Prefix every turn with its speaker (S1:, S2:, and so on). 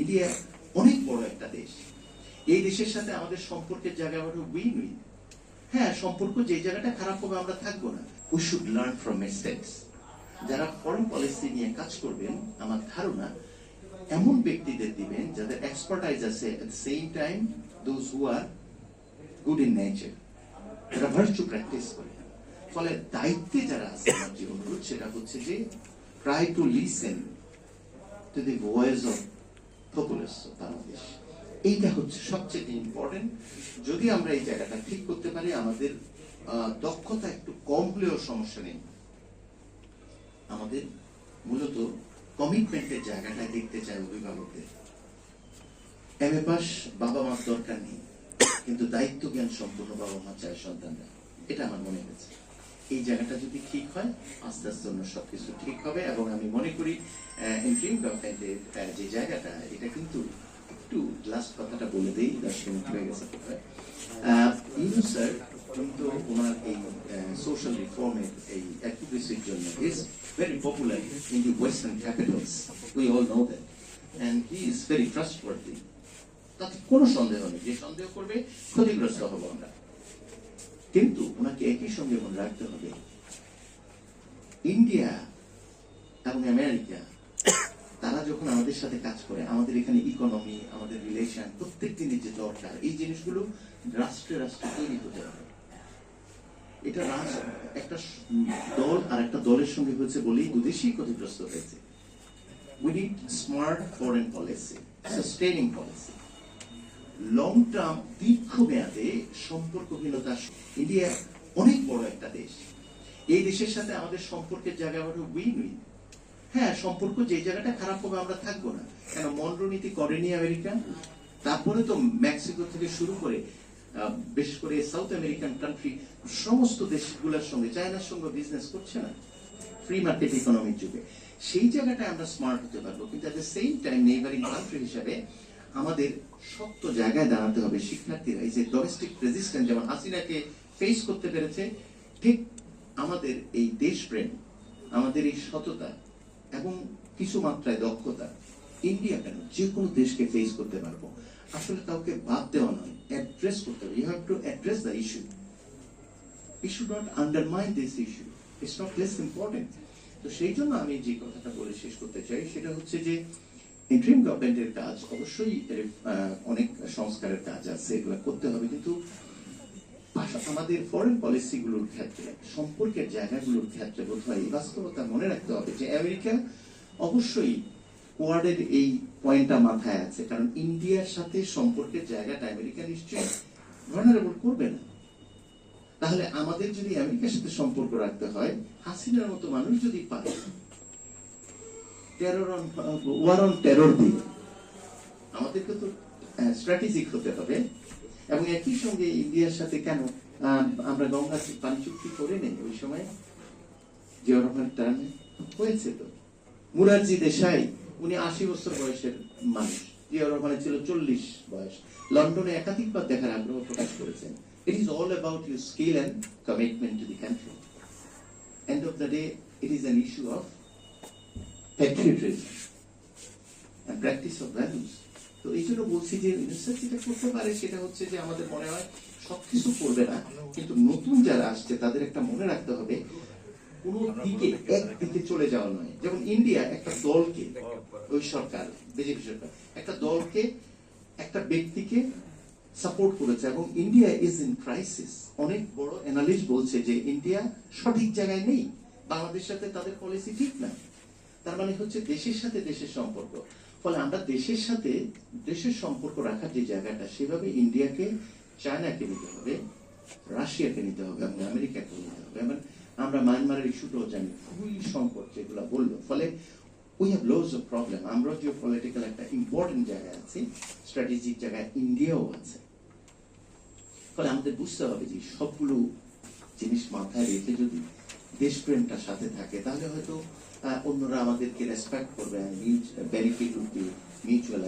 S1: India অনেক বড় একটা দেশ। এই দেশের সাথে আমাদের সম্পর্কের জায়গা হলো উইন উইন হ্যাঁ সম্পর্ক যে জায়গাটা খারাপ হবে আমরা থাকব না। We should learn from mistakes যারা ফরেন পলিসি নিয়ে কাজ করবেন, আমার ধারণা, এমন ব্যক্তিদের দিবেন যাদের এক্সপার্টাইজ আছে at the same time those who are good in nature যারা ভার্চু প্র্যাকটিস করে। ফলে দায়িত্বে যারা আছে আমার অনুরোধ সেটা হচ্ছে যে try to listen to the voice of Bangladesh এইটা হচ্ছে সবচেয়ে ইম্পর্টেন্ট যদি আমরা এই জায়গাটা ঠিক করতে পারি, আমাদের দক্ষতা একটু কম হলেও সমস্যা নেই। আমাদের মূলত কমিটমেন্টের জায়গাটা দেখতে চাই অভিভাবকদের। এম এ পাস বাবা মার দরকার নেই, কিন্তু দায়িত্ব জ্ঞান সম্পূর্ণ বাবা মা চায় সন্তানরা। এটা আমার মনে হয়েছে। এই জায়গাটা যদি ঠিক হয়, আস্তে আস্তে অন্য সবকিছু ঠিক হবে এবং আমি মনে করি যে জায়গাটা, এটা কিন্তু একটু লাস্ট কথাটা বলে দেই, দশ মিনিট হয়ে গেছে ইউনু স্যার কিন্তু ওনার এই সোশ্যাল রিফর্মের এই অ্যাক্টিভিটির জন্য is very popular in the western capitals we all know that and he is very trustworthy তাতে কোনো সন্দেহ নেই। যে সন্দেহ করবে, ক্ষতিগ্রস্ত হব আমরা। কিন্তু ওনাকে একই সঙ্গে মনে রাখতে হবে। ইন্ডিয়া এবং আমেরিকা, তারা যখন আমাদের সাথে কাজ করে, আমাদের এখানে ইকোনমি আমাদের রিলেশন প্রত্যেক দিনের যে দরকার এই জিনিসগুলো রাষ্ট্রে রাষ্ট্রে তৈরি হতে হবে। এটা একটা দল আর একটা দলের সঙ্গে হয়েছে বলেই দুদেশই ক্ষতিগ্রস্ত হয়েছে। We need smart foreign policy sustaining policy long term দীর্ঘমেয়াদে সম্পর্কহীনতা ইন্ডিয়া অনেক বড় একটা দেশ। এই দেশের সাথে আমাদের সম্পর্কের জায়গা হলো উইন উইন হ্যাঁ সম্পর্ক যে জায়গাটা খারাপ হবে আমরা থাকব না। কেন মন্ডনীতি করেনি আমেরিকা। তারপরে তো মেক্সিকো থেকে শুরু করে বিশেষ করে সাউথ আমেরিকান কান্ট্রি সমস্ত দেশগুলোর সঙ্গে, চায়নার সঙ্গে বিজনেস করছে না। ফ্রি মার্কেট ইকোনমির যুগে। সেই জায়গাটায় আমরা স্মার্ট হতে পারব। কিন্তু at the same time neighbouring country হিসাবে আমাদের শক্ত জায়গায় দাঁড়াতে হবে শিক্ষার্থীরা। এই যে ডোমেস্টিক রেজিস্ট্যান্ট যেমন হাসিনাকে ফেস করতে পেরেছে, ঠিক আমাদের এই দেশপ্রেম, আমাদের এই সততা এবং কিছু মাত্রায় দক্ষতা ইন্ডিয়া কেন? যে কোনো দেশকে ফেস করতে পারব। আসলে কাউকে বাদ দেওয়া নয় অ্যাড্রেস করতে হবে। You have to address the issue we should not undermine this issue. It's not less important. তো সেই জন্য আমি যে কথাটা বলে শেষ করতে চাই, সেটা হচ্ছে যে ইন্টারিম গভর্নমেন্টের কাজ অবশ্যই অনেক সংস্কারের কাজ আছে, এগুলো করতে হবে। কিন্তু আমাদের ফরেন পলিসিগুলোর ক্ষেত্রে, সম্পর্কের জায়গাগুলোর ক্ষেত্রে বোধ হয় এই বাস্তবতা মনে রাখতে হবে যে আমেরিকা অবশ্যই কোয়াডের এই পয়েন্টটা মাথায় আছে। কারণ ইন্ডিয়ার সাথে সম্পর্কের জায়গাটা আমেরিকা নিশ্চয়ই ভার্নারেবল করবে না। তাহলে আমাদের যদি আমেরিকার সাথে সম্পর্ক রাখতে হয়, হাসিনার মতো মানুষ যদি পারে ওয়ার অন টেরর আমাদেরকে তো স্ট্র্যাটেজিক হতে হবে। এবং একই সঙ্গে ইন্ডিয়ার সাথে কেন আমরা গঙ্গা পানি চুক্তি করে নেই? ওই সময় জিয়া টার্মে হয়েছে তো। মুরারজি দেশাই, উনি আশি বছর বয়সের মানুষ। জিয়া রহমানের ছিল চল্লিশ বয়স। লন্ডনে একাধিকবার দেখার আগ্রহ প্রকাশ করেছেন। It is all about your skill and commitment to the country end of the day it is an issue of and practice of values. তো এই জন্য বলছি যে ইউনিসেফ যেটা করতে পারে, সেটা হচ্ছে যে আমাদের মনে হয় করবে না। কিন্তু নতুন যারা আসছে, তাদের একটা মনে রাখতে হবে দিকে চলে যাওয়া নয়। যেমন ইন্ডিয়া একটা দলকে, ওই সরকার বিজেপি সরকার, একটা দলকে, একটা ব্যক্তিকে সাপোর্ট করেছে। এবং ইন্ডিয়া ইজ ইন ক্রাইসিস অনেক বড় অ্যানালিস্ট বলছে যে ইন্ডিয়া সঠিক জায়গায় নেই। বাংলাদেশের সাথে তাদের পলিসি ঠিক না। তার মানে হচ্ছে দেশের সাথে দেশের সম্পর্ক। ফলে আমরা দেশের সাথে দেশের সম্পর্ক রাখার যে জায়গাটা, সেভাবে ইন্ডিয়াকে, চায়নাকে নিতে হবে, রাশিয়াকে নিতে হবে, এবং আমেরিকাকে নিতে হবে। এবং আমরা মায়ানমারের ইস্যুটাও জানি খুবই সংকট যেগুলো বলল। ফলে we have loads of problem আমরা জিও পলিটিক্যাল একটা ইম্পর্টেন্ট জায়গায় আছি স্ট্র্যাটেজিক জায়গায় ইন্ডিয়াও আছে। ফলে আমাদের বুঝতে হবে যে সবগুলো জিনিস মাথায় রেখে যদি দেশপ্রেমটা সাথে থাকে তাহলে হয়তো অন্যরা আমাদেরকে রেসপেক্ট করবে বেনিফিট উঠবে মিউচুয়াল